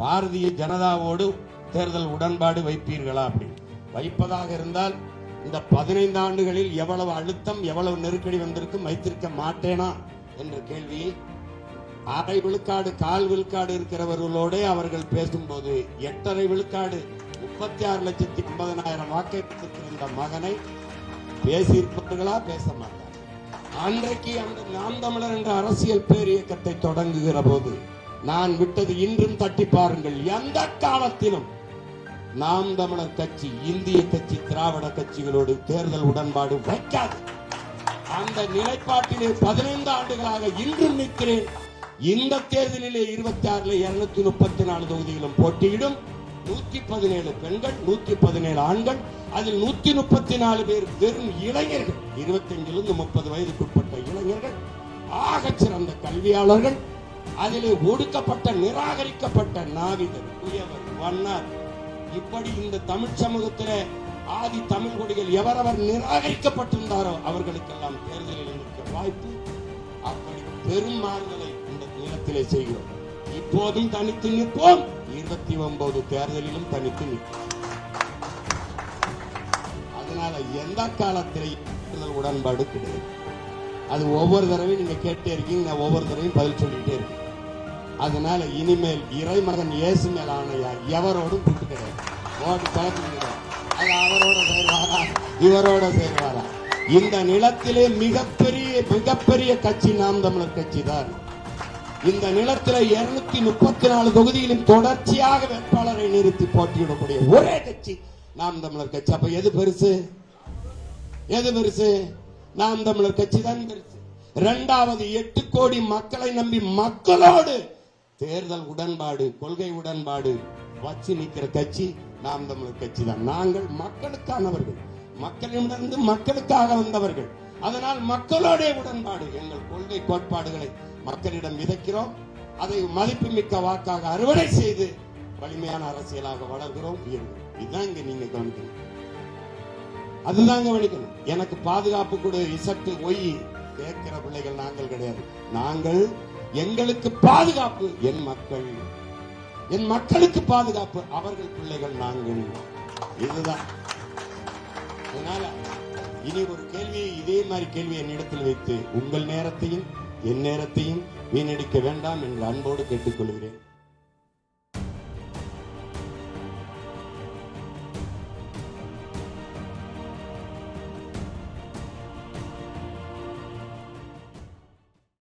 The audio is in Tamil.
பாரதிய ஜனதாவோடு தேர்தல் உடன்பாடு வைப்பீர்களா அப்படின்னு வைப்பதாக இருந்தால் இந்த பதினைந்து ஆண்டுகளில் எவ்வளவு அழுத்தம் எவ்வளவு நெருக்கடி வந்திருக்கும் வைத்திருக்க மாட்டேனா என்ற கேள்வியை அரை விழுக்காடு கால் விழுக்காடு இருக்கிறவர்களோட அவர்கள் பேசும்போது எட்டரை விழுக்காடு முப்பத்தி ஆறு லட்சத்தி ஐம்பதனாயிரம் வாக்கை பெற்றிருந்த இந்த மகனை பேசியிருப்பார்களா பேச மாட்டார் அன்றைக்கு அந்த நாம் தமிழர் என்ற அரசியல் பேரியக்கத்தை தொடங்குகிற போது நான் விட்டது இன்றும் தட்டி பாருங்கள். எந்த காலத்திலும் நாம் தமிழர் கட்சி இந்திய கட்சி திராவிட கட்சிகளோடு தேர்தல் உடன்பாடு வைக்காது. அந்த நிலைப்பாட்டிலே பதினைந்து ஆண்டுகளாக இன்றும் நிற்கிறேன். இந்த தேர்தலிலே இருபத்தி ஆறுல இருநூத்தி முப்பத்தி நாலு தொகுதிகளும் போட்டியிடும். நூத்தி பதினேழு பெண்கள் நூத்தி பதினேழு ஆண்கள். அதில் நூத்தி முப்பத்தி நாலு பேர் வெறும் இளைஞர்கள். இருபத்தஞ்சிலிருந்து முப்பது வயதுக்குட்பட்ட இளைஞர்கள். ஆகச் சிறந்த கல்வியாளர்கள். அதிலே ஒடுக்கப்பட்ட நிராகரிக்கப்பட்ட நாவிதர் உயவர் வண்ணார். இப்படி இந்த தமிழ் சமூகத்திலே ஆதி தமிழ் கொடிகள் எவரவர் நிராகரிக்கப்பட்டிருந்தாரோ அவர்களுக்கெல்லாம் தேர்தலில் நிற்க வாய்ப்பு. அப்படி பெரும் மாறுதலை இந்த நிலத்திலே செய்கிறோம். இப்போதும் தனித்து நிற்போம். இருபத்தி ஒன்பது தேர்தலிலும் தனித்து நிற்போம். அதனால எந்த காலத்திலே உடன்பாடு கிடையாது. அது ஒவ்வொரு தடவையும் நீங்க கேட்டே இருக்கீங்க நான் ஒவ்வொரு தடவையும் பதில் சொல்லிட்டே இருக்கேன். அதனால இனிமேல் இறைமகன் இயேசு மேல் ஆணையா எவரோடும் புட்டு கிடையாது. ஓட்டு அது அவரோட சேர்வாரா? இவரோட சேர்வாரா? இந்த நிலத்திலே மிகப்பெரிய மிகப்பெரிய கட்சி நாம் தமிழர் கட்சி தான். இந்த நிலத்தில் இருநூத்தி முப்பத்தி நாலு தொகுதியிலும் தொடர்ச்சியாக வேட்பாளரை நிறுத்தி போட்டியிடக்கூடிய ஒரே கட்சி நாம் தமிழர் கட்சி. அப்ப எது பெருசு? எது பெருசு? நாம் தமிழர் கட்சி தான் பெருசு இரண்டாவது எட்டு கோடி மக்களை நம்பி மக்களோடு தேர்தல் உடன்பாடு கொள்கை உடன்பாடு வச்சு நிற்கிற கட்சி நாம் தமிழர் கட்சி தான். நாங்கள் மக்களுக்கானவர்கள். மக்களிடமிருந்து மக்களுக்காக வந்தவர்கள். அதனால் மக்களோட உடன்பாடு எங்கள் கொள்கை கோட்பாடுகளை மக்களிடம் விதைக்கிறோம். அதை மதிப்புமிக்க வாக்காக அறுவடை செய்து வலிமையான அரசியலாக வளர்கிறோம். இதுதான் இங்க நீங்க கவனிக்கணும். அதுதான் கவனிக்கணும் எனக்கு பாதுகாப்பு கொடு இசட்டு ஒய் கேட்கிற பிள்ளைகள் நாங்கள் கிடையாது. நாங்கள் எங்களுக்கு பாதுகாப்பு. என் மக்கள் என் மக்களுக்கு பாதுகாப்பு. அவர்கள் பிள்ளைகள் நாங்கள். இதுதான். அதனால இனி ஒரு கேள்வியை இதே மாதிரி கேள்வி என்னிடத்தில் வைத்து உங்கள் நேரத்தையும் என் நேரத்தையும் வீணடிக்க வேண்டாம் என்று அன்போடு கேட்டுக்கொள்கிறேன்.